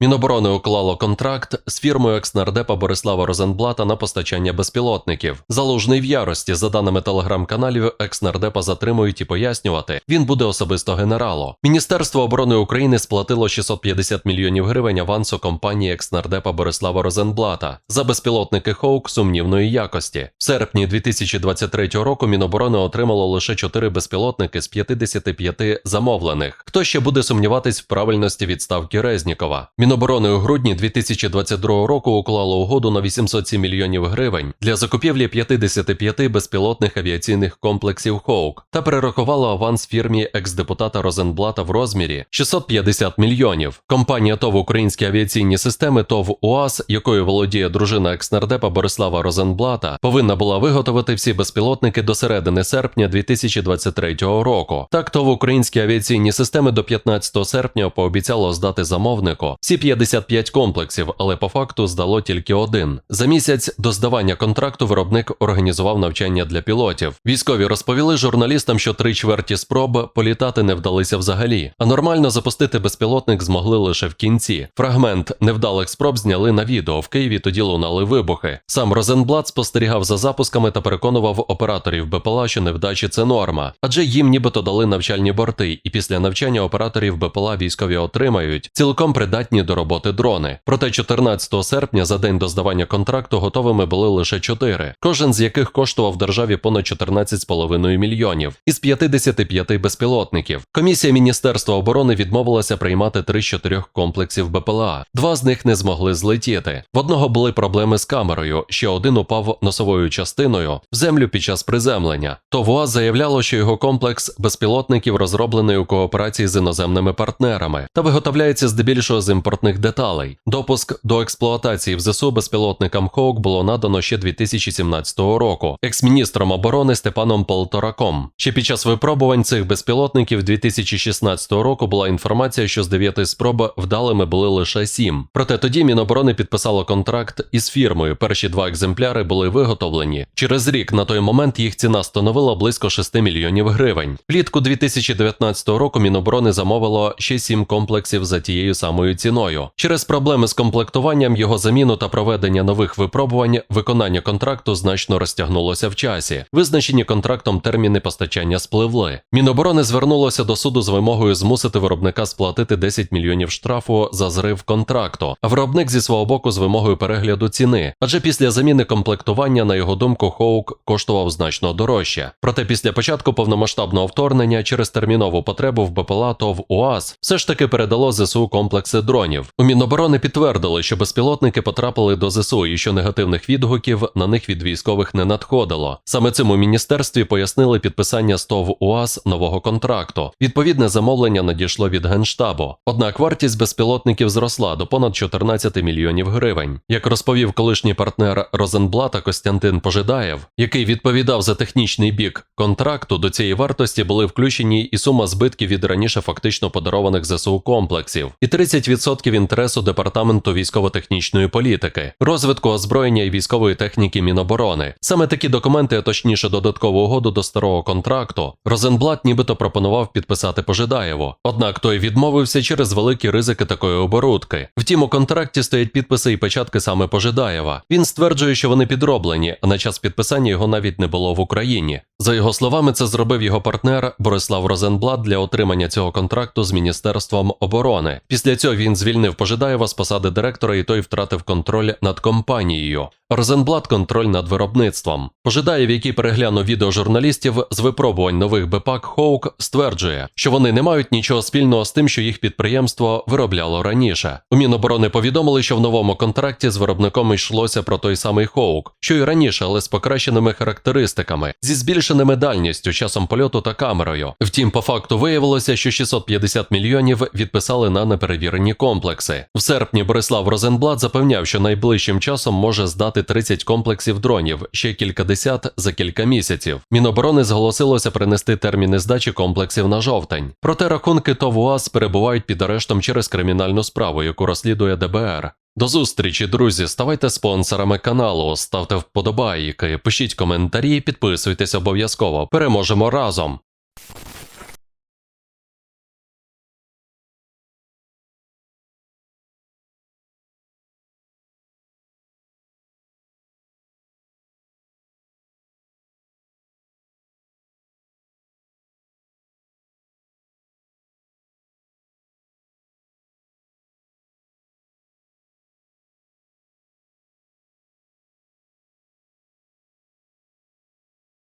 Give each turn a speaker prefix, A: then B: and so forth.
A: Міноборони уклало контракт з фірмою екснардепа Борислава Розенблата на постачання безпілотників. Залужний в ярості, за даними телеграм-каналів, екснардепа затримують і пояснювати. Він буде особисто генерало. Міністерство оборони України сплатило 650 мільйонів гривень авансу компанії екснардепа Борислава Розенблата за безпілотники Хоук сумнівної якості. В серпні 2023 року Міноборони отримало лише 4 безпілотники з 55 замовлених. Хто ще буде сумніватись в правильності відставки Резнікова? Міноборони у грудні 2022 року уклало угоду на 807 мільйонів гривень для закупівлі 55 безпілотних авіаційних комплексів Хоук та перерахувало аванс фірмі екс-депутата Розенблата в розмірі 650 мільйонів. Компанія ТОВ Українські авіаційні системи ТОВ УАЗ, якою володіє дружина екснардепа Борислава Розенблата, повинна була виготовити всі безпілотники до середини серпня 2023 року. Так, ТОВ Українські авіаційні системи до 15 серпня пообіцяло здати замовнику всі 55 комплексів, але по факту здало тільки один. За місяць до здавання контракту виробник організував навчання для пілотів. Військові розповіли журналістам, що три чверті спроб політати не вдалися взагалі, а нормально запустити безпілотник змогли лише в кінці. Фрагмент невдалих спроб зняли на відео. В Києві тоді лунали вибухи. Сам Розенблат спостерігав за запусками та переконував операторів БПЛА, що невдачі це норма, адже їм нібито дали навчальні борти, і після навчання операторів БПЛА військові отримають цілком придатні до роботи дрони. Проте 14 серпня, за день до здавання контракту, готовими були лише 4, кожен з яких коштував державі понад 14,5 мільйонів із 55 безпілотників. Комісія Міністерства оборони відмовилася приймати 3 з 4 комплексів БПЛА. Два з них не змогли злетіти. В одного були проблеми з камерою, ще один упав носовою частиною в землю під час приземлення. То ВОАЗ заявляло, що його комплекс безпілотників розроблений у кооперації з іноземними партнерами та виготовляється здебільшого з імпортних деталей. Допуск до експлуатації в ЗСУ безпілотникам Хоук було надано ще 2017 року екс-міністром оборони Степаном Полтораком. Ще під час випробувань цих безпілотників 2016 року була інформація, що з 9 спроб вдалими були лише 7. Проте тоді Міноборони підписало контракт із фірмою. Перші два екземпляри були виготовлені. Через рік на той момент їх ціна становила близько 6 мільйонів гривень. Влітку 2019 року Міноборони замовило ще 7 комплексів за тією самою ціною. Через проблеми з комплектуванням, його заміну та проведення нових випробувань, виконання контракту значно розтягнулося в часі. Визначені контрактом терміни постачання спливли. Міноборони звернулося до суду з вимогою змусити виробника сплатити 10 мільйонів штрафу за зрив контракту, а виробник зі свого боку з вимогою перегляду ціни. Адже після заміни комплектування, на його думку, Хоук коштував значно дорожче. Проте після початку повномасштабного вторгнення через термінову потребу в БПЛА ТОВ УАЗ все ж таки передало ЗСУ комплекси дронів. У Міноборони підтвердили, що безпілотники потрапили до ЗСУ і що негативних відгуків на них від військових не надходило. Саме цим у міністерстві пояснили підписання з ТОВ УАЗ нового контракту. Відповідне замовлення надійшло від генштабу. Однак вартість безпілотників зросла до понад 14 мільйонів гривень. Як розповів колишній партнер Розенблата Костянтин Пожидаєв, який відповідав за технічний бік контракту, до цієї вартості були включені і сума збитків від раніше фактично подарованих ЗСУ комплексів, і 30% інтересу департаменту військово-технічної політики, розвитку озброєння і військової техніки Міноборони. Саме такі документи, а точніше додаткову угоду до старого контракту, Розенблат нібито пропонував підписати Пожидаєву. Однак той відмовився через великі ризики такої оборудки. Втім, у контракті стоять підписи і печатки саме Пожидаєва. Він стверджує, що вони підроблені, а на час підписання його навіть не було в Україні. За його словами, це зробив його партнер Борислав Розенблат для отримання цього контракту з Міністерством оборони. Після цього він звільнив Пожидаєва з посади директора, і той втратив контроль над компанією. Розенблат контроль над виробництвом. Пожидаєв, який переглянув відео журналістів з випробувань нових БПАК Хоук, стверджує, що вони не мають нічого спільного з тим, що їх підприємство виробляло раніше. У Міноборони повідомили, що в новому контракті з виробником йшлося про той самий Хоук, що й раніше, але з покращеними характеристиками, зі збільшеними дальністю, часом польоту та камерою. Втім, по факту виявилося, що 650 мільйонів відписали на неперевірені комплекси. В серпні Борислав Розенблат запевняв, що найближчим часом може здати здати 30 комплексів дронів, ще кількадесят за кілька місяців. Міноборони зголосилося принести терміни здачі комплексів на жовтень. Проте рахунки ТОВ УАЗ перебувають під арештом через кримінальну справу, яку розслідує ДБР. До зустрічі, друзі. Ставайте спонсорами каналу, ставте вподобайки, пишіть коментарі, підписуйтесь обов'язково. Переможемо разом.